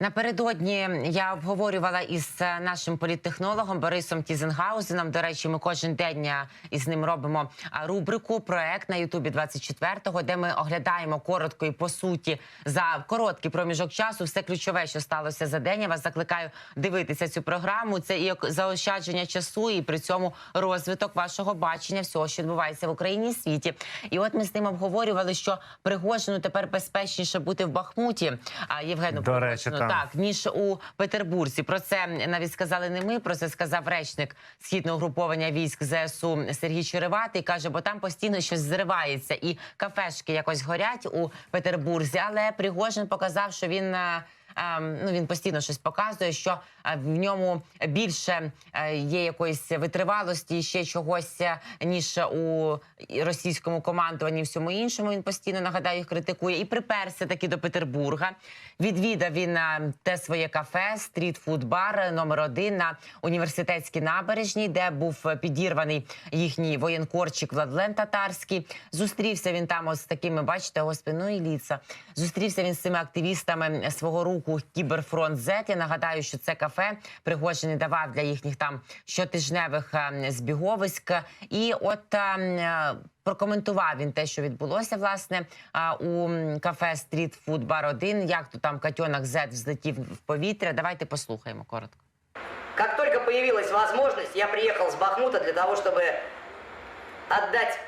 Напередодні я обговорювала із е, нашим політтехнологом Борисом Тізенгаузеном. До речі, ми кожен день е, із ним робимо рубрику проект на Ютубі 24-го, де ми оглядаємо коротко і по суті за короткий проміжок часу все ключове, що сталося за день. Я вас закликаю дивитися цю програму. Це і заощадження часу, і при цьому розвиток вашого бачення всього, що відбувається в Україні і світі. І от ми з ним обговорювали, що Пригожину тепер безпечніше бути в Бахмуті. А Євгену До речі. Так ніж у Петербурзі. Про це навіть сказали не ми. Про це сказав речник східного груповання військ ЗСУ Сергій Череватий. каже, бо там постійно щось зривається, і кафешки якось горять у Петербурзі. Але Пригожин показав, що він. Е, Ну, він постійно щось показує, що е, в ньому більше е, є якоїсь витривалості, ще чогось ніж у російському командуванні, всьому іншому. Він постійно нагадаю, їх критикує і приперся таки до Петербурга. Відвідав він те своє кафе, стрітфуд-бар номер один на університетській набережній, де був підірваний їхній воєнкорчик Владлен Татарський. Зустрівся він там ось з такими, бачите, господи, ну і ліца. Зустрівся він з цими активістами свого руху Кіберфронт Зет. Я нагадаю, що це кафе Пригожин давав для їхніх там щотижневих е, збіговиськ. І от е, е, прокоментував він те, що відбулося власне у кафе Стріт Фуд Бар 1 Як то там котенок Зет взлетів в повітря. Давайте послухаємо коротко. Как только появилась возможность, я приехал с Бахмута для того, чтобы отдать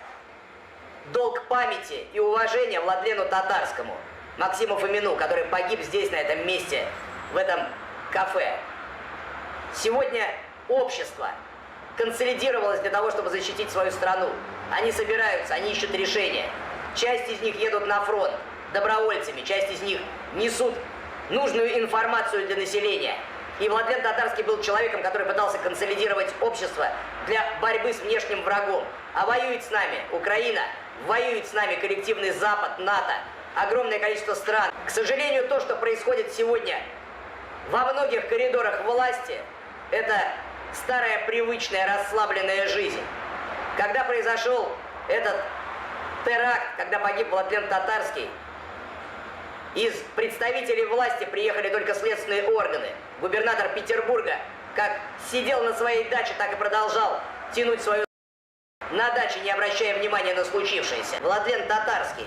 долг памяти и уважения Владлену Татарскому, Максиму Фомину, который погиб здесь, на этом месте, в этом кафе. Сегодня общество консолидировалось для того, чтобы защитить свою страну. Они собираются, они ищут решения. Часть из них едут на фронт добровольцами, часть из них несут нужную информацию для населения. И Владлен Татарский был человеком, который пытался консолидировать общество для борьбы с внешним врагом. А воюет с нами Украина, воюет с нами коллективный Запад, НАТО, огромное количество стран. К сожалению, то, что происходит сегодня во многих коридорах власти это старая привычная расслабленная жизнь. Когда произошел этот теракт, когда погиб Владлен Татарский, из представителей власти приехали только следственные органы. Губернатор Петербурга как сидел на своей даче, так и продолжал тянуть свою на даче, не обращая внимания на случившееся. Владлен Татарский,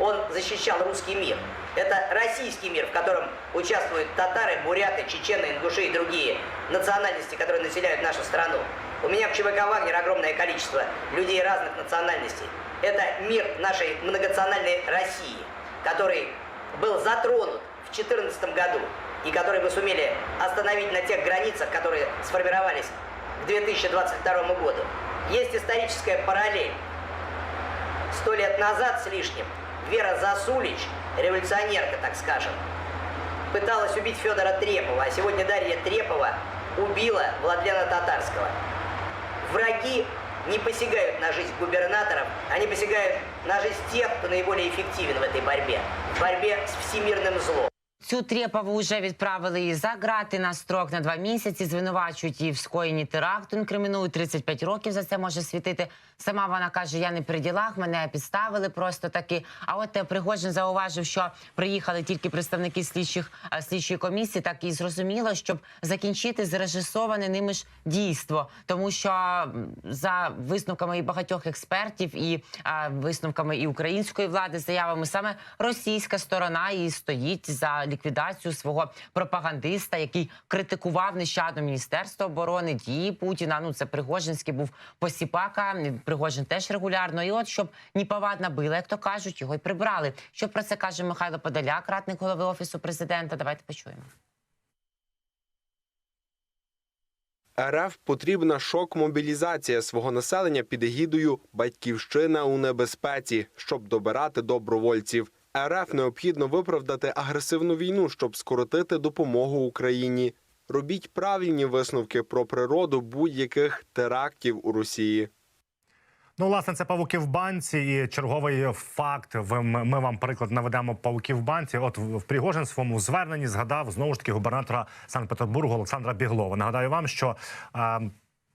он защищал русский мир. Это российский мир, в котором участвуют татары, буряты, чечены, ингуши и другие национальности, которые населяют нашу страну. У меня в ЧВК «Вагнер» огромное количество людей разных национальностей. Это мир нашей многонациональной России, который был затронут в 2014 году и который мы сумели остановить на тех границах, которые сформировались к 2022 году. Есть историческая параллель. Сто лет назад с лишним Вера Засулич, революционерка, так скажем, пыталась убить Федора Трепова, а сегодня Дарья Трепова убила Владлена Татарского. Враги не посягают на жизнь губернаторов, они посягают на жизнь тех, кто наиболее эффективен в этой борьбе, в борьбе с всемирным злом. Цю Трєпову вже відправили її за грати на строк на два місяці. Звинувачують її в скоєнні теракту. Інкримінують 35 років. За це може світити. Сама вона каже: я не при ділах, мене підставили просто таки. А от е, Пригожин зауважив, що приїхали тільки представники слідчих е, слідчої комісії. Так і зрозуміло, щоб закінчити зрежисоване ними ж дійство, тому що за висновками і багатьох експертів, і а, висновками і української влади, заявами саме російська сторона і стоїть за ліквідацію свого пропагандиста, який критикував нещадно міністерство оборони дії Путіна. Ну це Пригожинський був посіпака. Пригожин теж регулярно. І от щоб ні повадна била, як то кажуть, його й прибрали. Що про це каже Михайло Подоляк, радник голови офісу президента? Давайте почуємо. РФ потрібна шок-мобілізація свого населення під егідою Батьківщина у небезпеці, щоб добирати добровольців. РФ необхідно виправдати агресивну війну, щоб скоротити допомогу Україні. Робіть правильні висновки про природу будь-яких терактів у Росії. Ну, власне, це павуки в банці, і черговий факт. Ми вам приклад наведемо павуків в банці. От в Пригожин своєму зверненні згадав знову ж таки губернатора Санкт-Петербургу Олександра Біглова. Нагадаю вам, що е,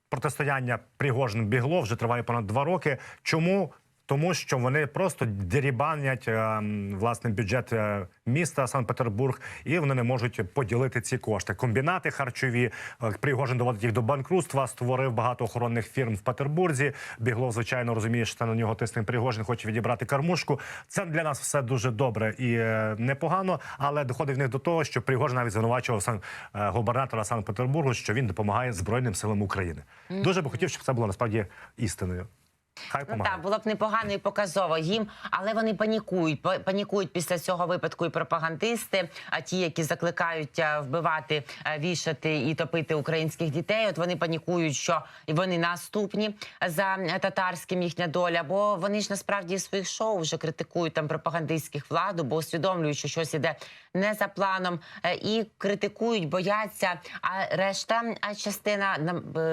протистояння Пригожин Біглов вже триває понад два роки. Чому тому що вони просто дерібанять е, власне бюджет е, міста Санкт-Петербург, і вони не можуть поділити ці кошти. Комбінати харчові е, Пригожин доводить їх до банкрутства. Створив багато охоронних фірм в Петербурзі. Біглов, звичайно, розуміє, що це на нього тисне Пригожин, хоче відібрати кормушку. Це для нас все дуже добре і непогано, але доходить в них до того, що Пригожин навіть звинувачував сан губернатора Санкт-Петербургу, що він допомагає Збройним силам України. Дуже би хотів, щоб це було насправді істиною. Хай Ну так, було б непогано і показово їм, але вони панікують. Па- Панікують після цього випадку і пропагандисти, а ті, які закликають е, вбивати, е, вішати і топити українських дітей. От вони панікують, що вони наступні за татарським їхня доля. Бо вони ж насправді своїх шоу вже критикують там пропагандистських владу, бо усвідомлюють, що щось іде не за планом, е, і критикують, бояться. А решта частина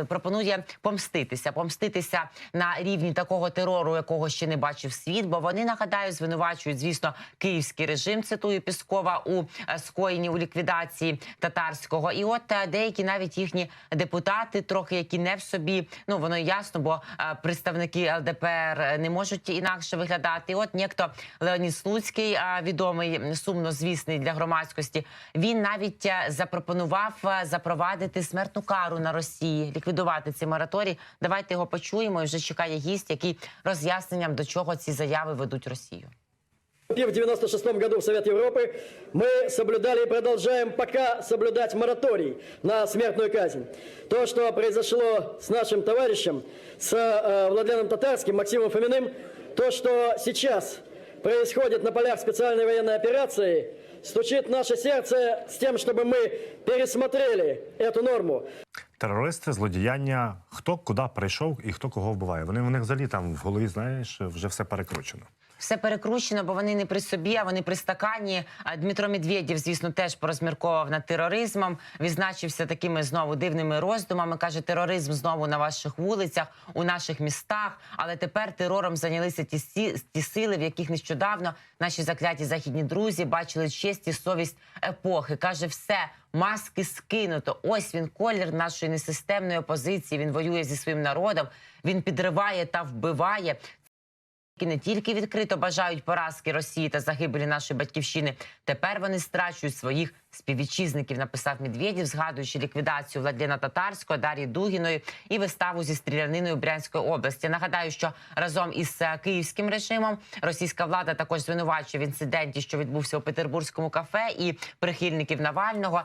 пропонує помститися, помститися на рівні такого терору, якого ще не бачив світ. Бо вони нагадаю звинувачують, звісно, київський режим. Цитую Піскова у е, скоєнні у ліквідації татарського. І от е, деякі навіть їхні депутати, трохи які не в собі. Ну воно ясно, бо е, представники ЛДПР не можуть інакше виглядати. І от нєкто Леонід Слуцький, відомий сумно звісний для громадськості. Він навіть запропонував запровадити смертну кару на Росії, ліквідувати цей мораторій. Давайте його почуємо. І вже чекає гість, який роз'ясненням до чого ці заяви ведуть Росію. Вступив в 96 году в Совет Европы, мы соблюдали и продолжаем пока соблюдать мораторий на смертную казнь. То, что произошло с нашим товарищем, с э, Владленом Татарским, Максимом Фоминым, то, что сейчас происходит на полях специальной военной операции, стучит в наше сердце с тем, чтобы мы пересмотрели эту норму. Терористи, злодіяння, хто куди прийшов і хто кого вбиває. Вони в них взагалі там в голові, знаєш, вже все перекручено. Все перекручено, бо вони не при собі, а вони при стакані. А Дмитро Медведєв, звісно, теж порозмірковував над тероризмом. Відзначився такими знову дивними роздумами. каже, тероризм знову на ваших вулицях, у наших містах. Але тепер терором зайнялися ті, ті сили, в яких нещодавно наші закляті західні друзі бачили честь і совість епохи. каже, все. Маски скинуто. Ось він колір нашої несистемної опозиції. Він воює зі своїм народом. Він підриває та вбиває які не тільки відкрито бажають поразки Росії та загибелі нашої батьківщини. Тепер вони страчують своїх співвітчизників. Написав Медведєв, згадуючи ліквідацію Владлена Татарського, Дар'ї Дугіної і виставу зі стріляниною Брянської області. Нагадаю, що разом із е, київським режимом російська влада також звинувачує в інциденті, що відбувся у петербурзькому кафе, і прихильників Навального.